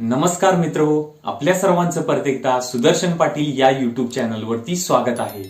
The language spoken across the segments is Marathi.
नमस्कार मित्र हो आपल्या सर्वांचं परत एकदा सुदर्शन पाटील या युट्यूब चॅनलवरती स्वागत आहे.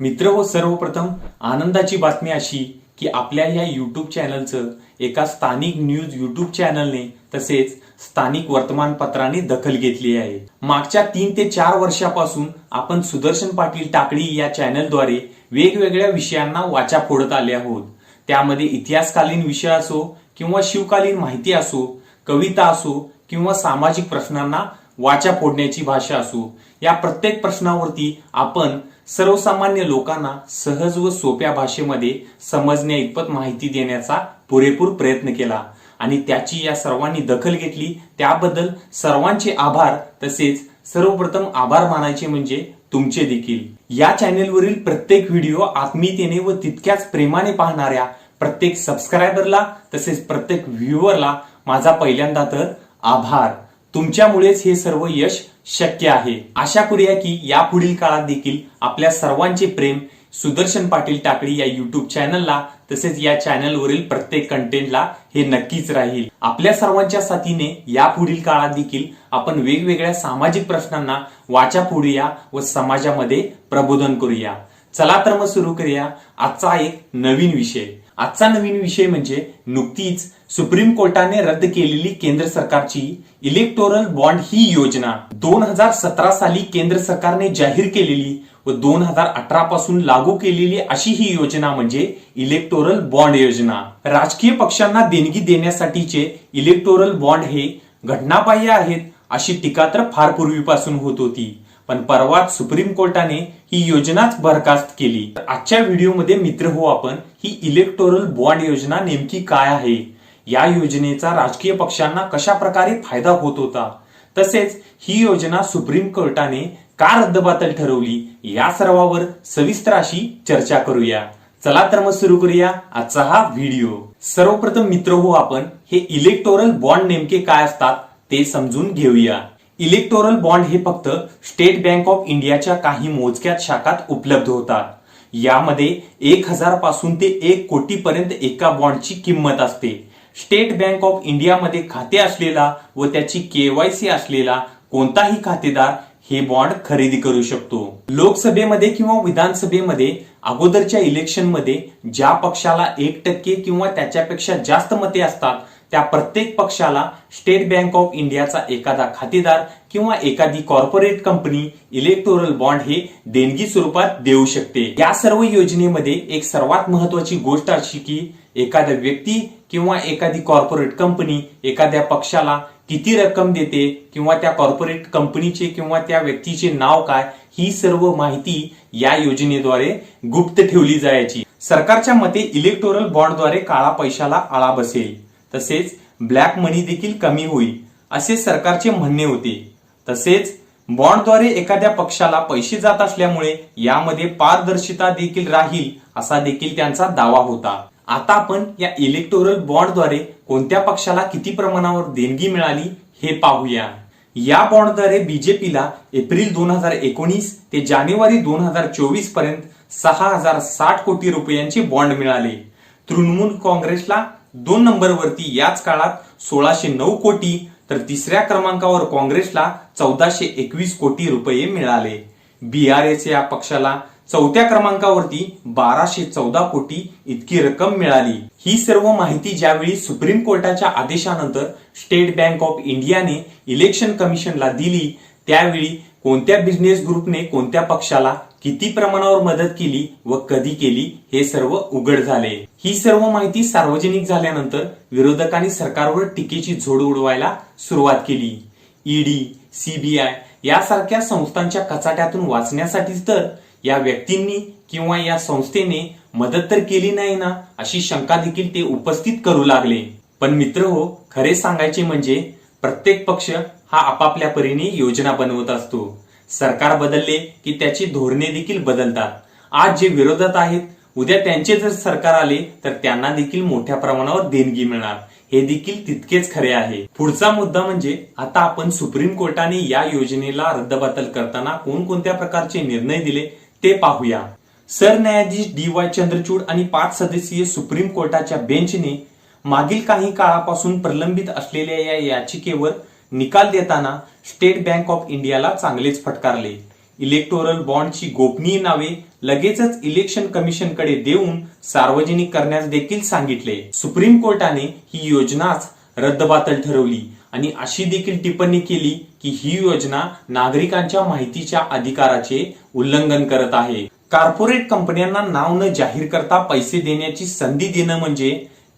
मित्र हो सर्वप्रथम आनंदाची बातमी अशी की आपल्या या युट्यूब चॅनलचं एका स्थानिक न्यूज युट्यूब चॅनलने तसेच स्थानिक वर्तमानपत्राने दखल घेतली आहे. मागच्या तीन ते चार वर्षापासून आपण सुदर्शन पाटील टाकळी या चॅनलद्वारे वेगवेगळ्या विषयांना वाचा फोडत आले आहोत. त्यामध्ये इतिहासकालीन विषय असो किंवा शिवकालीन माहिती असो कविता असो किंवा सामाजिक प्रश्नांना वाचा फोडण्याची भाषा असो या प्रत्येक प्रश्नावरती आपण सर्वसामान्य लोकांना सहज व सोप्या भाषेमध्ये समजण्या इतपत माहिती देण्याचा पुरेपूर प्रयत्न केला. आणि त्याची या सर्वांनी दखल घेतली त्याबद्दल सर्वांचे आभार. तसेच सर्वप्रथम आभार मानायचे म्हणजे तुमचे देखील. या चॅनेलवरील प्रत्येक व्हिडिओ आत्मीयतेने व तितक्याच प्रेमाने पाहणाऱ्या प्रत्येक सबस्क्रायबरला तसेच प्रत्येक व्ह्युअरला माझा पहिल्यांदा तर आभार. तुमच्यामुळेच हे सर्व यश शक्य आहे. आशा करूया की यापुढील काळात देखील आपल्या सर्वांचे प्रेम सुदर्शन पाटील टाकळी या युट्यूब चॅनलला तसेच या चॅनलवरील प्रत्येक कंटेंटला हे नक्कीच राहील. आपल्या सर्वांच्या साथीने यापुढील काळात देखील आपण वेगवेगळ्या सामाजिक प्रश्नांना वाचा फोडूया व समाजामध्ये प्रबोधन करूया. चला तर मग सुरू करूया आजचा एक नवीन विषय. आजचा नवीन विषय म्हणजे नुकतीच सुप्रीम कोर्टाने रद्द केलेली केंद्र सरकारची इलेक्टोरल बॉन्ड ही योजना. दोन हजार सतरा साली केंद्र सरकारने जाहीर केलेली व दोन हजार अठरा पासून लागू केलेली अशी ही योजना म्हणजे इलेक्टोरल बॉन्ड योजना. राजकीय पक्षांना देणगी देण्यासाठीचे इलेक्टोरल बॉन्ड हे घटनाबाह्य आहेत अशी टीका तर फार पूर्वीपासून होत होती. पण परवाच सुप्रीम कोर्टाने ही योजनाच बरखास्त केली. तर आजच्या व्हिडिओमध्ये मित्र हो आपण ही इलेक्टोरल बॉन्ड योजना नेमकी काय आहे? या योजनेचा राजकीय पक्षांना कशा प्रकारे फायदा होत होता? तसेच ही योजना सुप्रीम कोर्टाने का रद्दबातल ठरवली? या सर्वावर सविस्तर अशी चर्चा करूया. चला तर मग सुरू करूया आजचा हा व्हिडिओ. सर्वप्रथम मित्र हो आपण हे इलेक्टोरल बॉन्ड नेमके काय असतात ते समजून घेऊया. इलेक्टोरल बॉन्ड हे फक्त स्टेट बँक ऑफ इंडियाच्या काही मोजक्यात शाखात उपलब्ध होतात. यामध्ये एक हजारपासून ते एक कोटी पर्यंत एका बॉन्डची किंमत असते. स्टेट बँक ऑफ इंडियामध्ये खाते असलेला व त्याची केवायसी असलेला कोणताही खातेदार हे बॉन्ड खरेदी करू शकतो. लोकसभेमध्ये किंवा विधानसभेमध्ये अगोदरच्या इलेक्शनमध्ये ज्या पक्षाला एक टक्के किंवा त्याच्यापेक्षा जास्त मते असतात त्या प्रत्येक पक्षाला स्टेट बँक ऑफ इंडियाचा एखादा खातेदार किंवा एखादी कॉर्पोरेट कंपनी इलेक्टोरल बॉन्ड हे देणगी स्वरूपात देऊ शकते. या सर्व योजनेमध्ये एक सर्वात महत्वाची गोष्ट अशी की एखाद्या व्यक्ती किंवा एखादी कॉर्पोरेट कंपनी एखाद्या पक्षाला किती रक्कम देते किंवा त्या कॉर्पोरेट कंपनीचे किंवा त्या व्यक्तीचे नाव काय ही सर्व माहिती या योजनेद्वारे गुप्त ठेवली जायची. सरकारच्या मते इलेक्टोरल बॉन्डद्वारे काळा पैशाला आळा बसेल. तसेच ब्लॅक मनी देखील कमी होईल असे सरकारचे म्हणणे होते. तसेच बॉन्डद्वारे एखाद्या पक्षाला पैसे जात असल्यामुळे यामध्ये पारदर्शिता देखील राहील असा देखील त्यांचा दावा होता. आता आपण या इलेक्टोरल बॉन्डद्वारे कोणत्या पक्षाला किती प्रमाणावर देणगी मिळाली हे पाहूया. या बॉन्डद्वारे बीजेपीला एप्रिल दोन हजार एकोणीस ते जानेवारी दोन हजार चोवीसपर्यंत सहा हजार साठ कोटी रुपयांचे बॉन्ड मिळाले. तृणमूल काँग्रेसला दोन नंबरवरती याच काळात सोळाशे नऊ कोटी तर तिसऱ्या क्रमांकावर काँग्रेसला चौदाशे एकवीस कोटी रुपये मिळाले. बीआरएस या पक्षाला चौथ्या क्रमांकावरती बाराशे चौदा कोटी इतकी रक्कम मिळाली. ही सर्व माहिती ज्यावेळी सुप्रीम कोर्टाच्या आदेशानंतर स्टेट बँक ऑफ इंडियाने इलेक्शन कमिशनला दिली त्यावेळी कोणत्या बिझनेस ग्रुपने कोणत्या पक्षाला किती प्रमाणावर मदत केली व कधी केली हे सर्व उघड झाले. ही सर्व माहिती सार्वजनिक झाल्यानंतर विरोधकांनी सरकारवर टीकेची झोड उडवायला सुरुवात केली. ईडी सीबीआय यासारख्या संस्थांच्या कचाट्यातून वाचण्यासाठीच तर या व्यक्तींनी किंवा या संस्थेने मदत तर केली नाही ना अशी शंका देखील ते उपस्थित करू लागले. पण मित्र हो खरे सांगायचे म्हणजे प्रत्येक पक्ष हा आपापल्या परीने योजना बनवत असतो. सरकार बदलले की त्याची धोरणे देखील बदलतात. आज जे विरोधात आहेत उद्या त्यांचे जर सरकार आले तर त्यांना देखील मोठ्या प्रमाणावर देणगी मिळणार. हे देखील तितकेच खरे आहे. पुढचा मुद्दा म्हणजे आता आपण सुप्रीम कोर्टाने या योजनेला रद्दबातल करताना कोणकोणत्या प्रकारचे निर्णय दिले ते पाहूया. सरन्यायाधीश डी वाय चंद्रचूड आणि पाच सदस्यीय सुप्रीम कोर्टाच्या बेंचने मागील काही काळापासून प्रलंबित असलेल्या या याचिकेवर निकाल देताना स्टेट बँक ऑफ इंडियाला चांगलेच फटकारले. इलेक्टोरल बॉन्डची गोपनीय नावे लगेचच इलेक्शन कमिशनकडे देऊन सार्वजनिक करण्यास देखील सांगितले. सुप्रीम कोर्टाने ही योजनाच रद्दबातल ठरवली आणि अशी देखील टिप्पणी केली की ही योजना नागरिकांच्या माहितीच्या अधिकाराचे उल्लंघन करत आहे. कॉर्पोरेट कंपन्यांना नाव न जाहीर करता पैसे देण्याची संधी देणं म्हणजे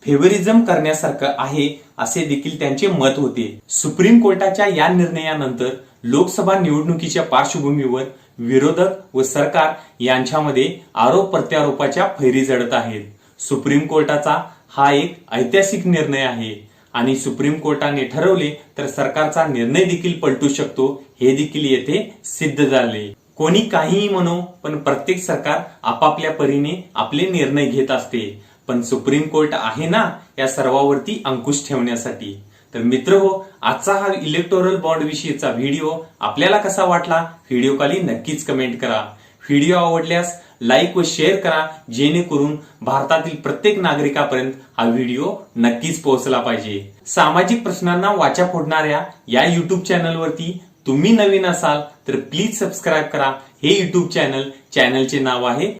फेवरिझम करण्यासारखं आहे असे देखील त्यांचे मत होते. सुप्रीम कोर्टाच्या या निर्णयानंतर लोकसभा निवडणुकीच्या पार्श्वभूमीवर विरोधक व सरकार यांच्यामध्ये आरोप प्रत्यारोपाच्या फैरी जडत आहेत. सुप्रीम कोर्टाचा हा एक ऐतिहासिक निर्णय आहे आणि सुप्रीम कोर्टाने ठरवले तर सरकारचा निर्णय देखील पलटू शकतो हे देखील येथे सिद्ध झाले. कोणी काहीही म्हणो पण प्रत्येक सरकार आपापल्या परीने आपले निर्णय घेत असते. पण सुप्रीम कोर्ट आहे ना या सर्वावरती अंकुश ठेवण्यासाठी? तर मित्र हो आजचा हा इलेक्टोरल बॉन्ड विषयीचा व्हिडिओ आपल्याला कसा वाटला? व्हिडिओ खाली नक्कीच कमेंट करा. व्हिडिओ आवडल्यास लाईक व शेअर करा जेणेकरून भारतातील प्रत्येक नागरिकापर्यंत हा व्हिडिओ नक्कीच पोहोचला पाहिजे. सामाजिक प्रश्नांना वाचा फोडणाऱ्या या युट्यूब चॅनलवरती तुम्ही नवीन असाल तर प्लीज सबस्क्राईब करा. हे युट्यूब चॅनल चॅनलचे नाव आहे